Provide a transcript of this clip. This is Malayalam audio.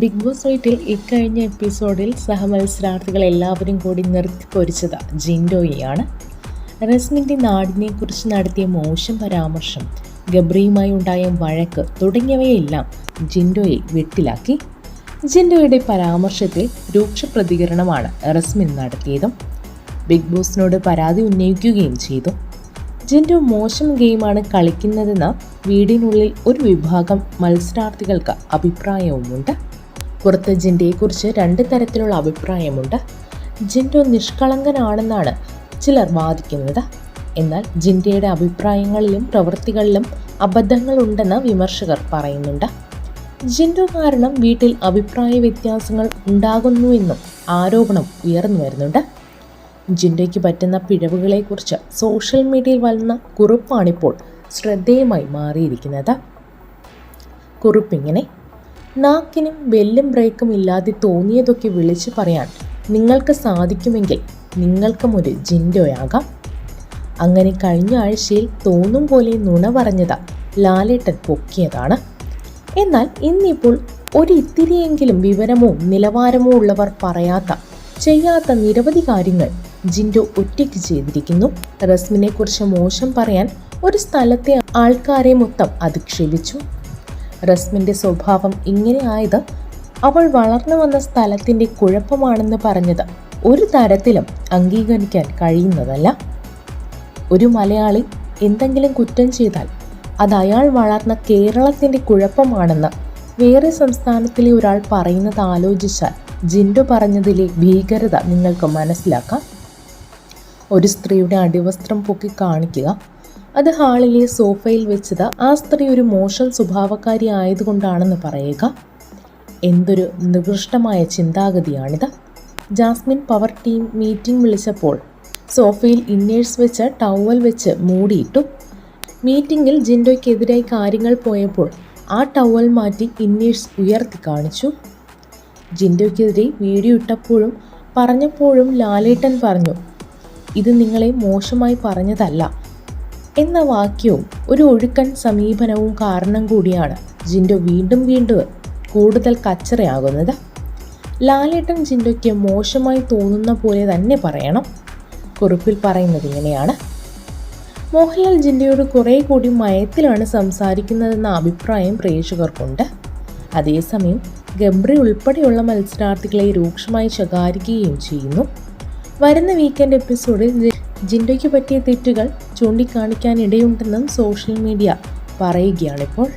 ബിഗ് ബോസ് വീട്ടിൽ ഇക്കഴിഞ്ഞ എപ്പിസോഡിൽ സഹമത്സരാർത്ഥികൾ എല്ലാവരും കൂടി നിർത്തിപ്പൊരിച്ചത് ജിൻഡോയെയാണ്. റസ്മിന്റെ നാടിനെക്കുറിച്ച് നടത്തിയ മോശം പരാമർശം ഗബ്രിയുമായി ഉണ്ടായ വഴക്ക് തുടങ്ങിയവയെല്ലാം ജിൻഡോയെ വെട്ടിലാക്കി. ജിൻഡോയുടെ പരാമർശത്തിൽ രൂക്ഷ പ്രതികരണമാണ് റസ്മിൻ നടത്തിയതും. ബിഗ് ബോസിനോട് പരാതി ഉന്നയിക്കുകയും ചെയ്തു. ജിൻഡോ മോശം ഗെയിമാണ് കളിക്കുന്നതെന്ന വീടിനുള്ളിൽ ഒരു വിഭാഗം മത്സരാർത്ഥികൾക്ക് അഭിപ്രായവുമുണ്ട്. പുറത്ത് ജിൻഡയെക്കുറിച്ച് രണ്ട് തരത്തിലുള്ള അഭിപ്രായമുണ്ട്. ജിൻഡോ നിഷ്കളങ്കനാണെന്നാണ് ചിലർ വാദിക്കുന്നത്. എന്നാൽ ജിൻഡയുടെ അഭിപ്രായങ്ങളിലും പ്രവൃത്തികളിലും അബദ്ധങ്ങളുണ്ടെന്ന് വിമർശകർ പറയുന്നുണ്ട്. ജിൻഡോ കാരണം വീട്ടിൽ അഭിപ്രായ വ്യത്യാസങ്ങൾ ഉണ്ടാകുന്നുവെന്നും ആരോപണം ഉയർന്നു വരുന്നുണ്ട്. ജിൻഡോയ്ക്ക് പറ്റുന്ന പിഴവുകളെക്കുറിച്ച് സോഷ്യൽ മീഡിയയിൽ വന്ന കുറിപ്പാണിപ്പോൾ ശ്രദ്ധേയമായി മാറിയിരിക്കുന്നത്. കുറിപ്പിങ്ങനെ നാക്കിനും വെല്ലും ബ്രേക്കും ഇല്ലാതെ തോന്നിയതൊക്കെ വിളിച്ചു പറയാൻ നിങ്ങൾക്ക് സാധിക്കുമെങ്കിൽ നിങ്ങൾക്കും ഒരു ജിൻഡോയാകാം. അങ്ങനെ കഴിഞ്ഞ ആഴ്ചയിൽ തോന്നും പോലെ നുണ പറഞ്ഞത് ലാലേട്ടൻ പൊക്കിയതാണ്. എന്നാൽ ഇന്നിപ്പോൾ ഒരു ഇത്തിരിയെങ്കിലും വിവരമോ നിലവാരമോ ഉള്ളവർ പറയാത്ത ചെയ്യാത്ത നിരവധി കാര്യങ്ങൾ ജിൻഡോ ഒറ്റയ്ക്ക് ചെയ്തിരിക്കുന്നു. റസ്മിനെക്കുറിച്ച് മോശം പറയാൻ ഒരു സ്ഥലത്തെ ആൾക്കാരെ മൊത്തം അധിക്ഷേപിച്ചു റസ്മിന്റെ സ്വഭാവം ഇങ്ങനെ ആയത് അവൾ വളർന്നു വന്ന സ്ഥലത്തിന്റെ കുഴപ്പമാണെന്ന് പറഞ്ഞത് ഒരു തരത്തിലും അംഗീകരിക്കാൻ കഴിയുന്നതല്ല. ഒരു മലയാളി എന്തെങ്കിലും കുറ്റം ചെയ്താൽ അത് അയാൾ വളർന്ന കേരളത്തിന്റെ കുഴപ്പമാണെന്ന് വേറെ സംസ്ഥാനത്തിലെ ഒരാൾ പറയുന്നത് ആലോചിച്ചാൽ ജിൻഡു പറഞ്ഞതിലെ ഭീകരത നിങ്ങൾക്ക് മനസ്സിലാക്കാം. ഒരു സ്ത്രീയുടെ അടിവസ്ത്രം പൊക്കി കാണിക്കുക അത് ഹാളിലെ സോഫയിൽ വെച്ചത് ആ സ്ത്രീ ഒരു മോശം സ്വഭാവക്കാരി ആയതുകൊണ്ടാണെന്ന് പറയുക. എന്തൊരു നികൃഷ്ടമായ ചിന്താഗതിയാണിത്. ജാസ്മിൻ പവർ ടീം മീറ്റിംഗ് വിളിച്ചപ്പോൾ സോഫയിൽ ഇന്നേഴ്സ് വെച്ച് ടവൽ വെച്ച് മൂടിയിട്ടു. മീറ്റിംഗിൽ ജിൻഡോയ്ക്കെതിരായി കാര്യങ്ങൾ പോയപ്പോൾ ആ ടവൽ മാറ്റി ഇന്നേഴ്സ് ഉയർത്തി കാണിച്ചു. ജിൻഡോയ്ക്കെതിരെ വീഡിയോ ഇട്ടപ്പോഴും പറഞ്ഞപ്പോഴും ലാലേട്ടൻ പറഞ്ഞു ഇത് നിങ്ങളെ മോശമായി പറഞ്ഞതല്ല. എന്ന വാക്യവും ഒരു ഒഴുക്കൻ സമീപനവും കാരണം കൂടിയാണ് ജിൻഡോ വീണ്ടും വീണ്ടും കൂടുതൽ കച്ചറയാകുന്നത്. ലാലേട്ടൻ ജിൻഡോയ്ക്ക് മോശമായി തോന്നുന്ന പോലെ തന്നെ പറയണം. കുറിപ്പിൽ പറയുന്നത് ഇങ്ങനെയാണ്. മോഹൻലാൽ ജിൻഡയോട് കുറേ കൂടി മയത്തിലാണ് സംസാരിക്കുന്നതെന്ന അഭിപ്രായം പ്രേക്ഷകർക്കുണ്ട്. അതേസമയം ഗബ്രി ഉൾപ്പെടെയുള്ള മത്സരാർത്ഥികളെ രൂക്ഷമായി ശകാരിക്കുകയും ചെയ്യുന്നു. വരുന്ന വീക്കെൻഡ് എപ്പിസോഡിൽ ജിൻഡോയ്ക്ക് പറ്റിയ തെറ്റുകൾ ചൂണ്ടിക്കാണിക്കാൻ ഇടയുണ്ടെന്നും സോഷ്യൽ മീഡിയ പറയുകയാണിപ്പോൾ.